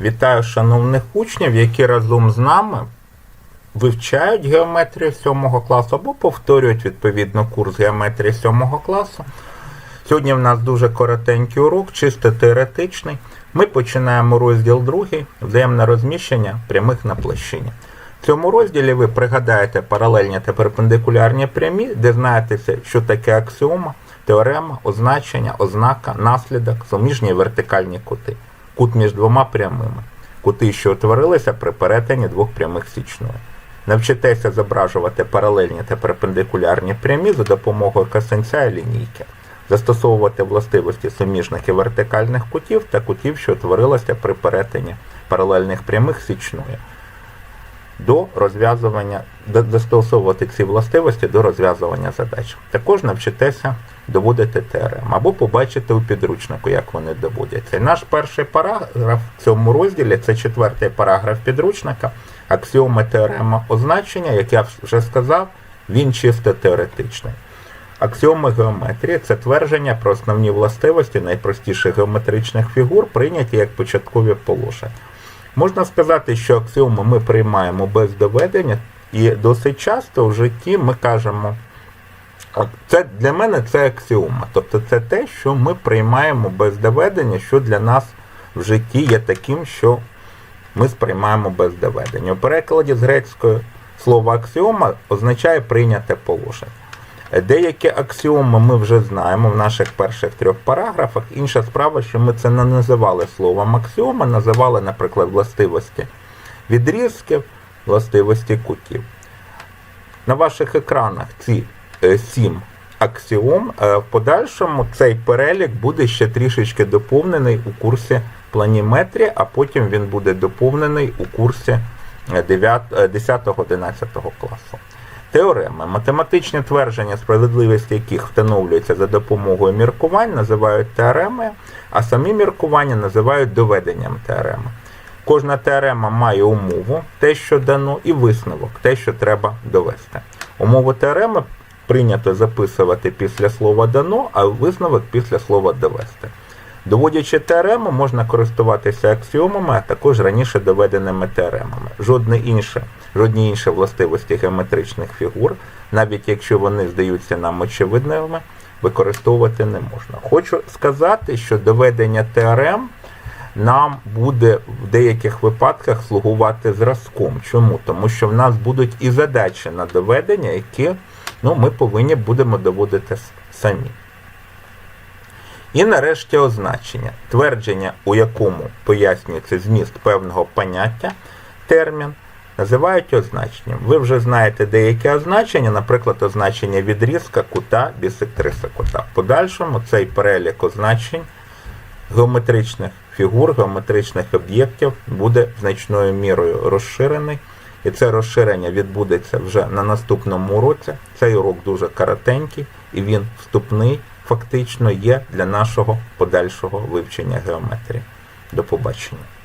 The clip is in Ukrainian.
Вітаю шановних учнів, які разом з нами вивчають геометрію 7 класу або повторюють відповідно курс геометрії 7 класу. Сьогодні в нас дуже коротенький урок, чисто теоретичний. Ми починаємо розділ 2 взаємне розміщення прямих на площині. В цьому розділі ви пригадаєте паралельні та перпендикулярні прямі, де знаєтеся, що таке аксіома, теорема, означення, ознака, наслідок, суміжні вертикальні кути. Кут між двома прямими. Кути, що утворилися при перетині двох прямих січної. Навчитеся зображувати паралельні та перпендикулярні прямі за допомогою косинця і лінійки. Застосовувати властивості суміжних і вертикальних кутів та кутів, що утворилися при перетині паралельних прямих січної до розв'язування, застосовувати ці властивості до розв'язування задач. Також навчитеся доводити теорем або побачите у підручнику, як вони доводяться. І наш перший параграф в цьому розділі це четвертий параграф підручника, аксіоми теорема означення, як я вже сказав, він чисто теоретичний. Аксіоми геометрії це твердження про основні властивості найпростіших геометричних фігур, прийняті як початкові положення. Можна сказати, що аксіоми ми приймаємо без доведення, і досить часто в житті ми кажемо, «А це для мене це аксіома. Тобто це те, що ми приймаємо без доведення, що для нас в житті є таким, що ми сприймаємо без доведення. У перекладі з грецької слово аксіома означає прийняте положення. Деякі аксіоми ми вже знаємо в наших перших трьох параграфах. Інша справа, що ми це не називали словом аксіоми, називали, наприклад, властивості відрізків, властивості кутів. На ваших екранах ці сім аксіом. Е, В подальшому цей перелік буде ще трішечки доповнений у курсі планіметрії, а потім він буде доповнений у курсі 10-11 класу. Теореми. Математичні твердження, справедливість яких встановлюються за допомогою міркувань, називають теоремою, а самі міркування називають доведенням теореми. Кожна теорема має умову, те, що дано, і висновок, те, що треба довести. Умову теореми прийнято записувати після слова дано, а висновок після слова довести. Доводячи теорему, можна користуватися аксіомами, а також раніше доведеними теоремами. Жодне інше, жодні інші властивості геометричних фігур, навіть якщо вони здаються нам очевидними, використовувати не можна. Хочу сказати, що доведення теорем нам буде в деяких випадках слугувати зразком. Чому? Тому що в нас будуть і задачі на доведення, які ну, ми повинні будемо доводити самі. І нарешті означення. Твердження, у якому пояснюється зміст певного поняття, термін, називають означенням. Ви вже знаєте деякі означення, наприклад, означення відрізка, кута, бісектриса кута. В подальшому цей перелік означень геометричних фігур, геометричних об'єктів буде значною мірою розширений. І це розширення відбудеться вже на наступному уроці. Цей урок дуже коротенький і він вступний фактично є для нашого подальшого вивчення геометрії. До побачення.